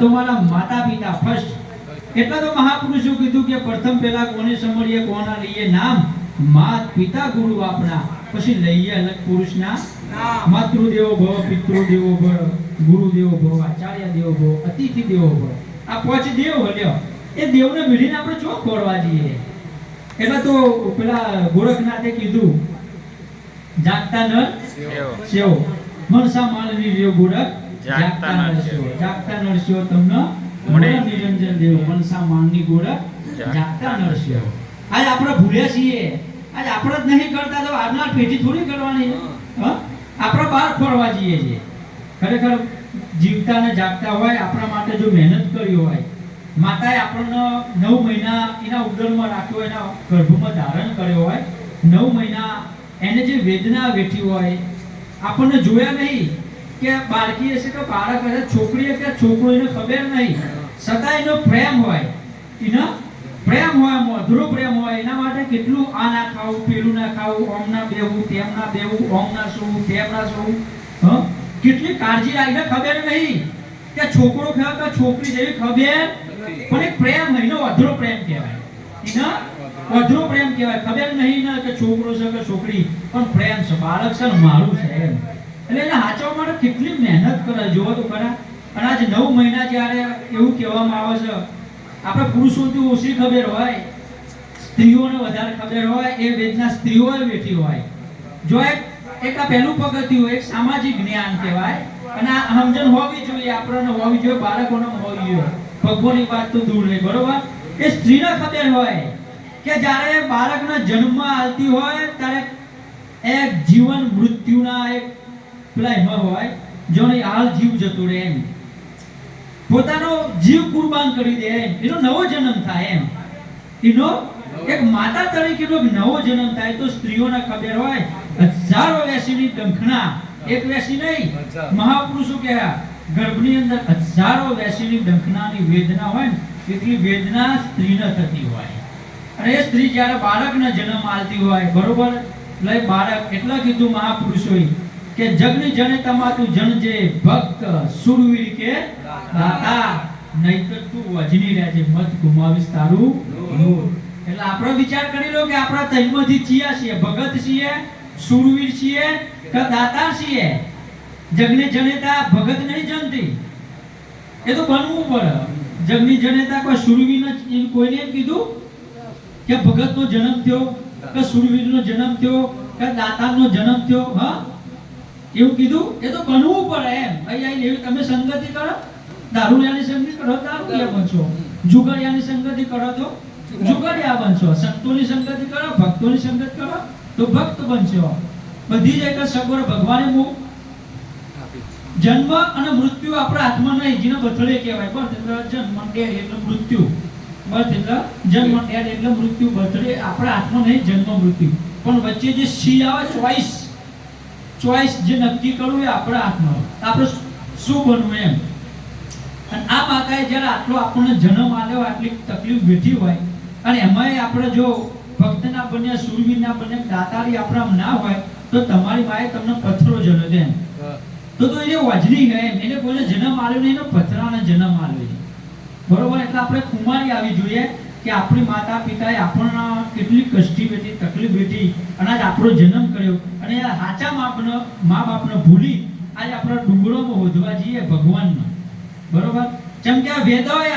તો મારા માતા પિતા ફર્સ્ટ એટલા તો મહાપુરુષો કીધું કે પ્રથમ પહેલા કોને સમરીએ કોના લઈએ નામ માત પિતા ગુરુ આપણા. પછી લઈએ અલગ પુરુષના માતૃદેવો ભવ પિતૃદેવો ભવ ગુરુદેવો ભવ આચાર્ય દેવો ભવ અતિથિ દેવો ભવ. આ પાંચ દેવ હલ્યો એ દેવને ભીડીને આપણે ચોક ખોરવા જઈએ. એટલે તો પેલા ગોરખનાથે કીધું જાગતા ન સેવો. મનસા માલની રહ્યો ગોરખ. જાગતા નરસિંહ જાગતા તમને મળે નિરંજન દેવ. મનસા માનની ગોરખ જાગતા નરસિંહ આજ આપણે ભૂલ્યા છીએ. આજ આપણે જ નહીં કરતા તો આજના પેઢી થોડી કરવાની. આપણે બહાર ખોરવા જઈએ છીએ. ખરેખર જીવતા ને જાગતા હોય આપણા માટે જો મહેનત કરી હોય માતાએ આપણને નવ મહિના એના ઉદરમાં રાખ્યો એના ગર્ભમાં ધારણ કર્યો હોય નવ મહિના એને જે વેદના વેઠી હોય આપણને જોયા નહીં. કે બાળકી હશે કે બાળક હશે છોકરી કે છોકરો, એને ખબર નહીં. છતાં એનો પ્રેમ હોય. એનો પ્રેમ હોય, મધુરો પ્રેમ હોય. એના માટે કેટલું આ ના ખાવું, પેલું ના ખાવું, ઓમ ના બેવું તેમ ના બેવું ઓમ ના સૂવું, તેમ ના સૂવું. હ? કેટલી કાળજી રાખીને ખબર નહીં. કે છોકરો ખાવ કે છોકરી જેવી ખબર પણ એક પ્રેમ એનો અધરો પ્રેમ કહેવાય. એનો અધરો પ્રેમ કહેવાય. ખબર નહીં ને કે છોકરો છે કે છોકરી. પણ પ્રેમ છે. બાળક છે ને મારું છે એમ. એટલે એને હાચવા માટે કેટલી મહેનત કરે જોવો તો ખરા. અને આજે નવ મહિના જ્યારે એવું કહેવામાં આવે છે, આપણે પુરુષોથી ઓછી ખબર હોય, સ્ત્રીઓને વધારે ખબર હોય, એ વેદના સ્ત્રીઓએ બેઠી હોય. જો એક એક આ પહેલું પગથિયું એક સામાજિક જ્ઞાન કહેવાય, અને આ સમજણ હોવી જોઈએ, આપણને હોવી જોઈએ, બાળકોને હોવી જોઈએ. ભગવાનની વાત તો દૂર નહીં બરોબર? એ સ્ત્રીને ખબર હોય કે જ્યારે બાળકના જન્મ આવતી હોય, ત્યારે એક જીવન મૃત્યુના એક પેલા એમાં હોય જોને હાલ જીવ જતો રહે એમ. પોતાનો જીવ કુરબાન કરી દે એનો નવો જન્મ થાય એમ. એનો એક માતા તરીકેનો નવો જન્મ થાય તો સ્ત્રીઓને ખબર હોય હજારો વેસીની ડંખના એક વેસી નહીં મહાપુરુષો કહેવા ગર્ભની અંદર હજારો વેસીની ડંખનાની વેદના હોય ને એટલી વેદના સ્ત્રીને થતી હોય. અને એ સ્ત્રી જ્યારે બાળકને જન્મ આલતી હોય બરોબર? લઈ બાળક એટલા કીધું મહાપુરુષોએ કે જગની જનેતામાં તું જનજે ભક્ત, સુરવીર કે દાતા. નહીતર તું વજની રહેજે મત ગુમાવીશ તારું એટલે આપણો વિચાર કરી લો કે આપણા તૈમાંથી ચિયા છીએ, ભગત છીએ, સુરવીર છીએ કે દાતા છીએ. જગની જનેતા ભગત નહીં જનતી. એ તો બનવું પડે. જગની જનેતા કોઈ સુરવીર કોઈને એમ કીધું કે ભગતનો જન્મ થયો, કે સુરવીરનો જન્મ થયો, કે દાતાનો જન્મ થયો, હા? એવું કીધું? એ તો બનવું પડે એમ. અહીંયા એવી તમે સંગતિ કરો. દારૂડિયાની સંગતિ કરો, દારૂડિયા બનશો. જુગાડિયાની સંગતિ કરો તો જુગાડિયા બનશો. સંતોની સંગતિ કરો, ભક્તોની સંગત કરો, તો ભક્ત બનશો. બધી જ એક સગવડ ભગવાને મુ- જન્મ અને મૃત્યુ આપણા હાથમાં નહીં, જેને બથડે કહેવાય. બસ એટલે જન્મ ડેડ એટલે મૃત્યુ. બસ એટલે જન્મ ડેડ એટલે મૃત્યુ. બથડે આપણા હાથમાં નહીં, જન્મ મૃત્યુ. પણ વચ્ચે જે સી આવે ચોઈસ ચોઈસ જે નક્કી કરવું એ આપણા હાથમાં આપણે શું બનવું એમ? અને આ માતાએ જ્યારે આટલો આપણને જન્મ આવ્યો આટલી તકલીફ વેઠી હોય અને એમાંય આપણે જો ભક્તના બન્યા સુરવીર બન્યા દાતારી આપણા ના હોય તો તમારી માએ તમને પથરો જન્મ દે એમ. તો તો એને વજની ગયે એમ. એને કોઈને જન્મ આવ્યો નહીં એનો પથરાને જન્મ આવ્યો છે બરોબર? એટલે આપણે કુમારી આવી જોઈએ. કે આપણી માતા પિતાએ આપણને કેટલી કષ્ટી વેઠી તકલીફ વેઠી અને આજ આપણો જન્મ કર્યો. અને સાચા માપનો મા બાપને ભૂલી આજે આપણા ડુંગરોમાં વધવા જઈએ ભગવાનને બરોબર? જેમ કે આ વેદોએ